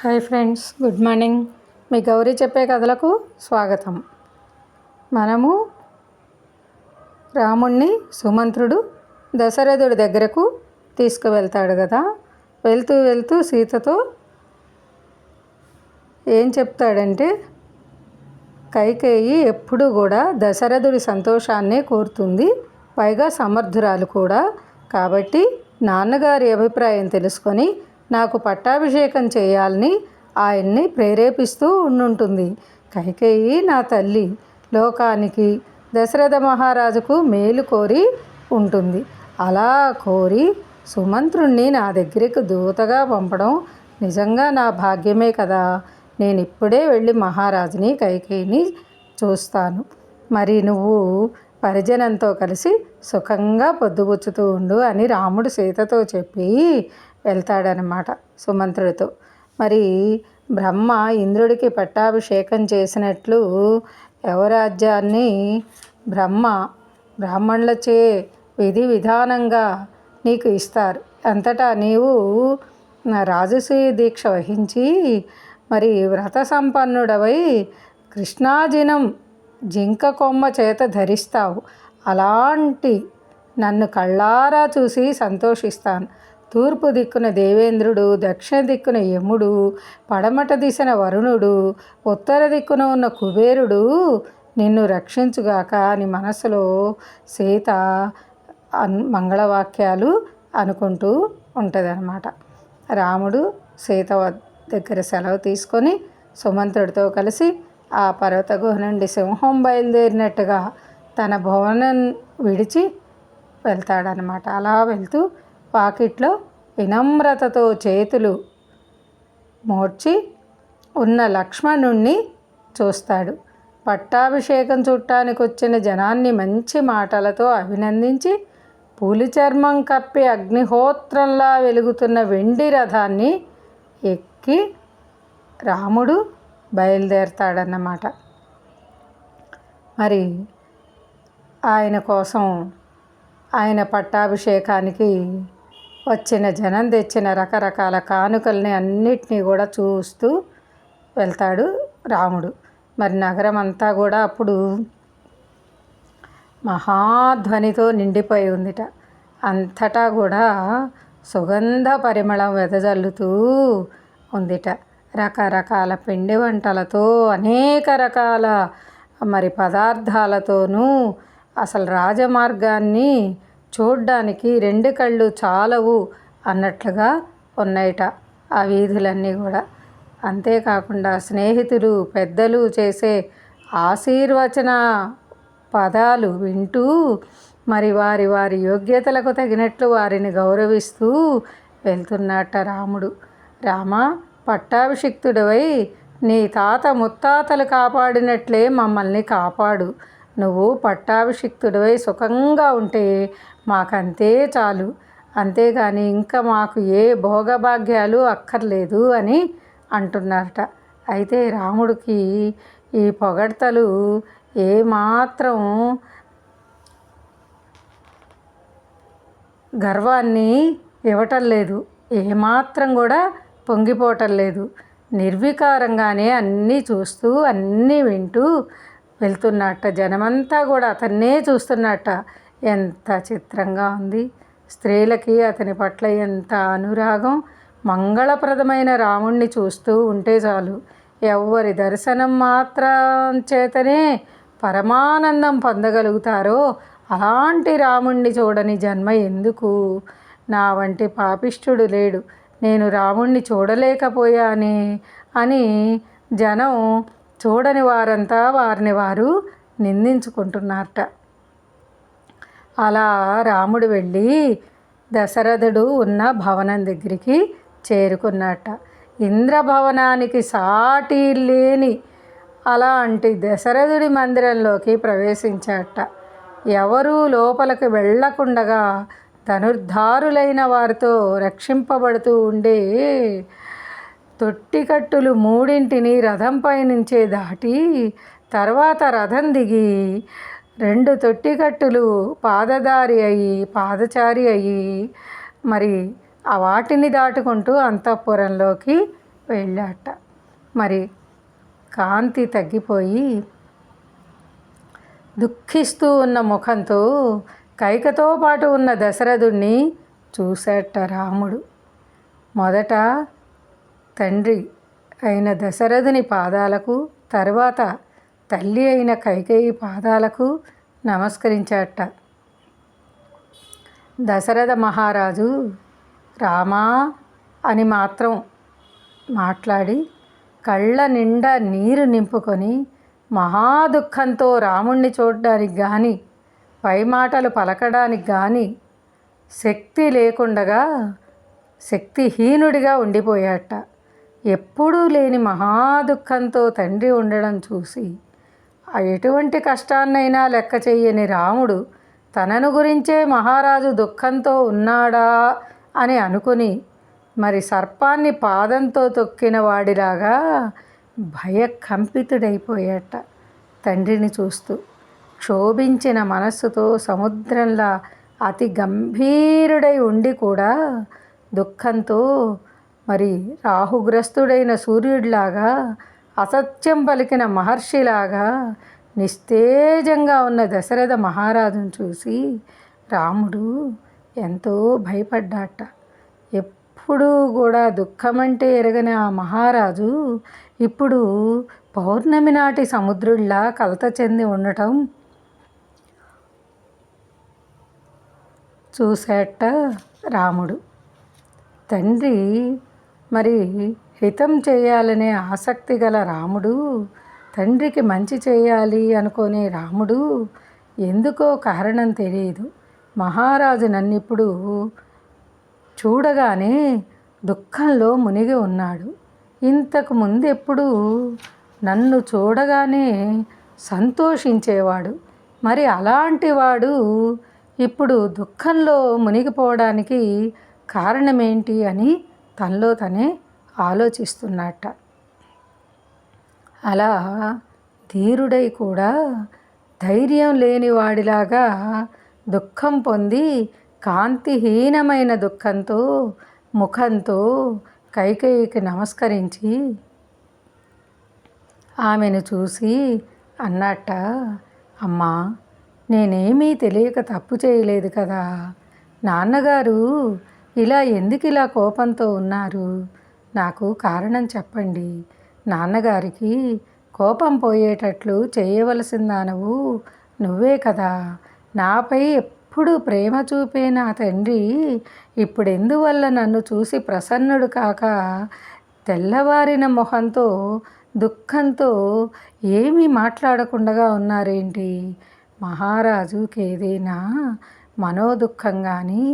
Hi friends good morning. మీ గౌరీ చెప్పే కథలకు స్వాగతం. మనము రాముణ్ణి సుమంత్రుడు దశరథుడి దగ్గరకు తీసుకువెళ్తాడు కదా. వెళ్తూ వెళ్తూ సీతతో ఏం చెప్తాడంటే కైకేయి ఎప్పుడూ కూడా దశరథుడి సంతోషాన్నే కోరుతుంది. పైగా సమర్థురాలు కూడా. కాబట్టి నాన్నగారి అభిప్రాయం తెలుసుకొని నాకు పట్టాభిషేకం చేయాలని ఆయన్ని ప్రేరేపిస్తూ ఉండుంటుంది. కైకేయి నా తల్లి లోకానికి దశరథ మహారాజుకు మేలు కోరి ఉంటుంది. అలా కోరి సుమంత్రుణ్ణి నా దగ్గరికి దూతగా పంపడం నిజంగా నా భాగ్యమే కదా. నేను ఇప్పుడే వెళ్ళి మహారాజుని కైకేయిని చూస్తాను. మరి నువ్వు పరిజనంతో కలిసి సుఖంగా పొద్దుగుచ్చుతూ ఉండు అని రాముడు సీతతో చెప్పి వెళ్తాడనమాట సుమంత్రుడితో. మరి బ్రహ్మ ఇంద్రుడికి పట్టాభిషేకం చేసినట్లు యవరాజ్యాన్ని బ్రహ్మ బ్రాహ్మణులచే విధి విధానంగా నీకు ఇస్తారు. అంతటా నీవు రాజసూయ దీక్ష వహించి మరి వ్రత సంపన్నుడవై కృష్ణాజినం జింక కొమ్మ చేత ధరిస్తావు. అలాంటి నన్ను కళ్ళారా చూసి సంతోషిస్తాను. తూర్పు దిక్కున దేవేంద్రుడు దక్షిణ దిక్కున యముడు పడమట దిశన వరుణుడు ఉత్తర దిక్కున ఉన్న కుబేరుడు నిన్ను రక్షించుగాక అని మనసులో సీత అన్ మంగళవాక్యాలు అనుకుంటూ ఉంటుంది రాముడు సీత దగ్గర సెలవు తీసుకొని సుమంత్రుడితో కలిసి ఆ పర్వత గుహ నుండి సింహం బయలుదేరినట్టుగా తన భవనం విడిచి వెళ్తాడనమాట అలా వెళ్తూ పాకిట్లో వినమ్రతతో చేతులు మోడ్చి ఉన్న లక్ష్మణుణ్ణి చూస్తాడు. పట్టాభిషేకం చుట్టానికి వచ్చిన జనాన్ని మంచి మాటలతో అభినందించి పులి చర్మం కప్పి అగ్నిహోత్రంలా వెలుగుతున్న వెండి రథాన్ని ఎక్కి రాముడు బయలుదేరతాడన్నమాట. మరి ఆయన కోసం ఆయన పట్టాభిషేకానికి వచ్చిన జనం తెచ్చిన రకరకాల కానుకల్ని అన్నిటినీ కూడా చూస్తూ వెళ్తాడు రాముడు. మరి నగరం అంతా కూడా అప్పుడు మహాధ్వనితో నిండిపోయి ఉందిట. అంతటా కూడా సుగంధ పరిమళం వెదజల్లుతూ ఉందిట. రకరకాల పిండి వంటలతో అనేక రకాల మరి పదార్థాలతోనూ అసలు రాజమార్గాన్ని చూడ్డానికి రెండు కళ్ళు చాలవు అన్నట్లుగా ఉన్నాయట ఆ వీధులన్నీ కూడా. అంతేకాకుండా స్నేహితులు పెద్దలు చేసే ఆశీర్వచన పదాలు వింటూ మరి వారి వారి యోగ్యతలకు తగినట్లు వారిని గౌరవిస్తూ వెళ్తున్నట్ట రాముడు. రామ పట్టాభిషిక్తుడివై నీ తాత ముత్తాతలు కాపాడినట్లే మమ్మల్ని కాపాడు. నువ్వు పట్టాభిషిక్తుడివై సుఖంగా ఉంటే మాకంతే చాలు. అంతేగాని ఇంకా మాకు ఏ భోగభాగ్యాలు అక్కర్లేదు అని అంటున్నారట. అయితే రాముడికి ఈ పొగడ్తలు ఏమాత్రం గర్వాన్ని ఇవ్వటం లేదు. ఏమాత్రం కూడా పొంగిపోవటం లేదు. నిర్వికారంగానే అన్నీ చూస్తూ అన్నీ వింటూ వెళ్తున్నట్ట. జనమంతా కూడా అతన్నే చూస్తున్నట్ట. ఎంత చిత్రంగా ఉంది. స్త్రీలకి అతని పట్ల ఎంత అనురాగం. మంగళప్రదమైన రాముణ్ణి చూస్తూ ఉంటే చాలు. ఎవరి దర్శనం మాత్రం చేతనే పరమానందం పొందగలుగుతారో? అలాంటి రాముణ్ణి చూడని జన్మ ఎందుకు? నా వంటి పాపిష్ఠుడు లేడు. నేను రాముణ్ణి చూడలేకపోయానే? అని జనం చూడని వారంతా వారిని వారు నిందించుకుంటున్నారట. అలా రాముడు వెళ్ళి దశరథుడు ఉన్న భవనం దగ్గరికి చేరుకున్నట్ట ఇంద్రభవనానికి సాటి లేని అలాంటి దశరథుడి మందిరంలోకి ప్రవేశించాట ఎవరూ లోపలికి వెళ్ళకుండగా ధనుర్ధారులైన వారితో రక్షింపబడుతూ ఉండే తొట్టికట్టులు మూడింటిని రథంపై నుంచే దాటి తర్వాత రథం దిగి రెండు తొట్టికట్టులు పాదదారి అయ్యి పాదచారి అయ్యి మరి ఆ వాటిని దాటుకుంటూ అంతఃపురంలోకి వెళ్ళాట. మరి కాంతి తగ్గిపోయి దుఃఖిస్తూ ఉన్న ముఖంతో కైకతో పాటు ఉన్న దశరథుణ్ణి చూసేట రాముడు. మొదట తండ్రి అయిన దశరథుని పాదాలకు తర్వాత తల్లి అయిన కైకేయి పాదాలకు నమస్కరించాట దశరథ మహారాజు రామా అని మాత్రం మాట్లాడి కళ్ళ నిండా నీరు నింపుకొని మహా దుఃఖంతో రాముణ్ణి చూడడానికి కానీ పై మాటలు పలకడానికి కానీ శక్తి లేకుండగా శక్తిహీనుడిగా ఉండిపోయాట ఎప్పుడూ లేని మహా దుఃఖంతో తండ్రి ఉండడం చూసి ఎటువంటి కష్టాన్నైనా లెక్క చెయ్యని రాముడు తనను గురించే మహారాజు దుఃఖంతో ఉన్నాడా? అని అనుకుని మరి సర్పాన్ని పాదంతో తొక్కిన వాడిలాగా భయకంపితుడైపోయాట తండ్రిని చూస్తూ. క్షోభించిన మనస్సుతో సముద్రంలా అతి గంభీరుడై ఉండి కూడా దుఃఖంతో మరి రాహుగ్రస్తుడైన సూర్యుడిలాగా అసత్యం పలికిన మహర్షిలాగా నిస్తేజంగా ఉన్న దశరథ మహారాజును చూసి రాముడు ఎంతో భయపడ్డాట. ఎప్పుడూ కూడా దుఃఖమంటే ఎరగని ఆ మహారాజు ఇప్పుడు పౌర్ణమి నాటి సముద్రుడిలా కలత చెంది ఉండటం చూసేట రాముడు. తండ్రి మరి హితం చేయాలనే ఆసక్తి గల రాముడు తండ్రికి మంచి చేయాలి అనుకునే రాముడు ఎందుకో కారణం తెలియదు. మహారాజు నన్నిప్పుడు చూడగానే దుఃఖంలో మునిగి ఉన్నాడు. ఇంతకు ముందెప్పుడు నన్ను చూడగానే సంతోషించేవాడు. మరి అలాంటి వాడు ఇప్పుడు దుఃఖంలో మునిగిపోవడానికి కారణమేంటి అని తనలో తనే ఆలోచిస్తున్నట్ట. అలా ధీరుడై కూడా ధైర్యం లేని వాడిలాగా దుఃఖం పొంది కాంతిహీనమైన దుఃఖంతో ముఖంతో కైకేయికి నమస్కరించి ఆమెను చూసి అన్నట్ట అమ్మా నేనేమీ తెలియక తప్పు చేయలేదు కదా. నాన్నగారు ఇలా ఎందుకు ఇలా కోపంతో ఉన్నారు? నాకు కారణం చెప్పండి. నాన్నగారికి కోపం పోయేటట్లు చేయవలసిందానవు నువ్వే కదా. నాపై ఎప్పుడు ప్రేమ చూపే నా తండ్రి ఇప్పుడు ఎందువల్ల నన్ను చూసి ప్రసన్నుడు కాక తెల్లవారిన మొహంతో దుఃఖంతో ఏమీ మాట్లాడకుండా ఉన్నారేంటి? మహారాజుకి ఏదైనా మనోదుఖం కానీ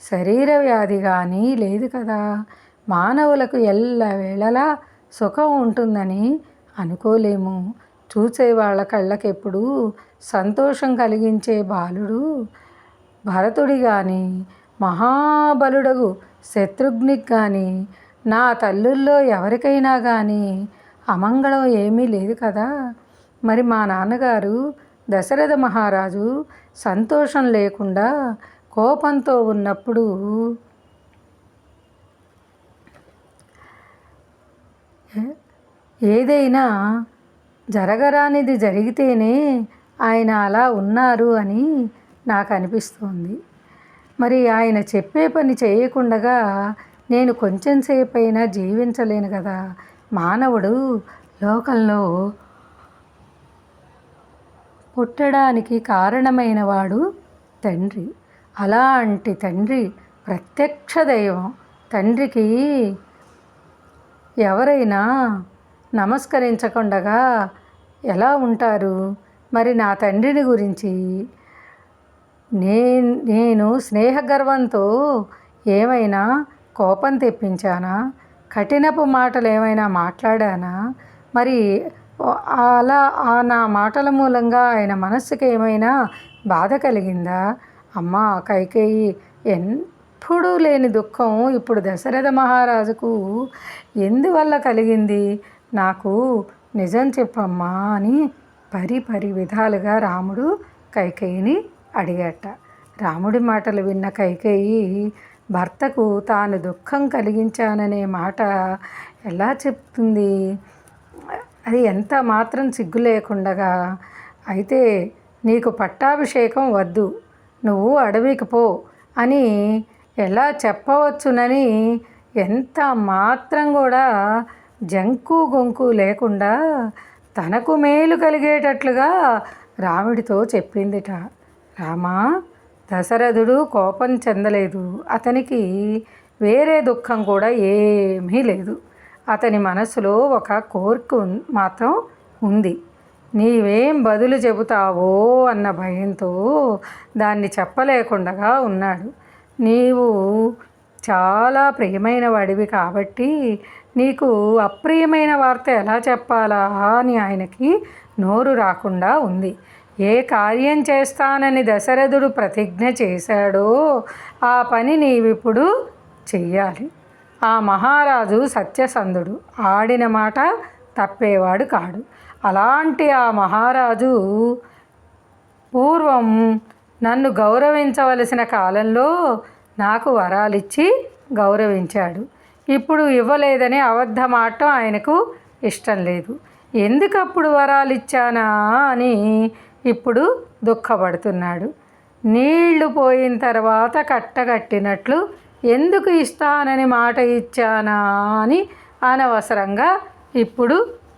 శరీర వ్యాధి కానీ లేదు కదా. మానవులకు ఎల్లవేళలా సుఖం ఉంటుందని అనుకోలేము. చూసే వాళ్ళ కళ్ళకెప్పుడు సంతోషం కలిగించే బాలుడు భరతుడి కానీ మహాబలుడగు శత్రుఘ్నికి కానీ నా తల్లుల్లో ఎవరికైనా కానీ అమంగళం ఏమీ లేదు కదా. మరి మా నాన్నగారు దశరథ మహారాజు సంతోషం లేకుండా కోపంతో ఉన్నప్పుడు ఏదైనా జరగరానిది జరిగితేనే ఆయన అలా ఉన్నారు అని నాకు అనిపిస్తుంది మరి ఆయన చెప్పే పని చేయకుండా నేను కొంచెం అయినా జీవించలేను కదా మానవుడు లోకంలో పుట్టడానికి కారణమైన వాడు తండ్రి. అలాంటి తండ్రి ప్రత్యక్ష దైవం. తండ్రికి ఎవరైనా నమస్కరించకుండగా ఎలా ఉంటారు? మరి నా తండ్రిని గురించి నేను నేను స్నేహగర్వంతో ఏమైనా కోపం తెప్పించానా? కఠినపు మాటలు ఏమైనా మాట్లాడానా? మరి అలా ఆ నా మాటల మూలంగా ఆయన మనస్సుకి ఏమైనా బాధ కలిగిందా? అమ్మ కైకేయి ఎప్పుడూ లేని దుఃఖం ఇప్పుడు దశరథ మహారాజుకు ఎందువల్ల కలిగింది? నాకు నిజం చెప్పమ్మా అని పరి పరి విధాలుగా రాముడు కైకేయిని అడిగట. రాముడి మాటలు విన్న కైకేయి భర్తకు తాను దుఃఖం కలిగించాననే మాట ఎలా చెప్తుంది? అది ఎంత మాత్రం సిగ్గు లేకుండగా అయితే నీకు పట్టాభిషేకం వద్దు. నువ్వు అడవికి పో అని ఎలా చెప్పవచ్చునని ఎంత మాత్రం కూడా జంకు గొంకు లేకుండా తనకు మేలు కలిగేటట్లుగా రాముడితో చెప్పిందిట. రామా దశరథుడు కోపం చెందలేదు. అతనికి వేరే దుఃఖం కూడా ఏమీ లేదు. అతని మనసులో ఒక కోరిక మాత్రం ఉంది. నీవేం బదులు చెబుతావో అన్న భయంతో దాన్ని చెప్పలేకుండా ఉన్నాడు. నీవు చాలా ప్రియమైన వాడివి కాబట్టి నీకు అప్రియమైన వార్త ఎలా చెప్పాలా అని ఆయనకి నోరు రాకుండా ఉంది. ఏ కార్యం చేస్తానని దశరథుడు ప్రతిజ్ఞ చేశాడో ఆ పని నీవిప్పుడు చెయ్యాలి. ఆ మహారాజు సత్యసంధుడు ఆడిన మాట తప్పేవాడు కాడు. అలాంటి ఆ మహారాజు పూర్వం నన్ను గౌరవించవలసిన కాలంలో నాకు వరాలిచ్చి గౌరవించాడు. ఇప్పుడు ఇవ్వలేదని అబద్ధమాటం ఆయనకు ఇష్టం లేదు. ఎందుకప్పుడు వరాలు ఇచ్చానా అని ఇప్పుడు దుఃఖపడుతున్నాడు. నీళ్ళు పోయిన తర్వాత కట్టగట్టినట్లు ఎందుకు ఇస్తానని మాట ఇచ్చానా అని అనవసరంగా ఇప్పుడు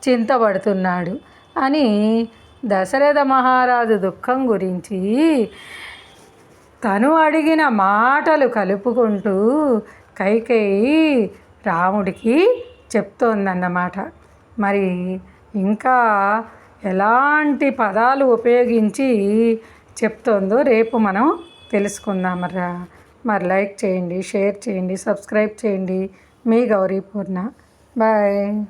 చింతపడుతున్నాడు అని దశరథ మహారాజు దుఃఖం గురించి తను అడిగిన మాటలు కలుపుకుంటూ కైకేయి రాముడికి చెప్తోందన్నమాట. మరి ఇంకా ఎలాంటి పదాలు ఉపయోగించి చెప్తోందో రేపు మనం తెలుసుకుందాం మరి మరి లైక్ చేయండి షేర్ చేయండి సబ్స్క్రైబ్ చేయండి. మీ గౌరీ పూర్ణ బాయ్.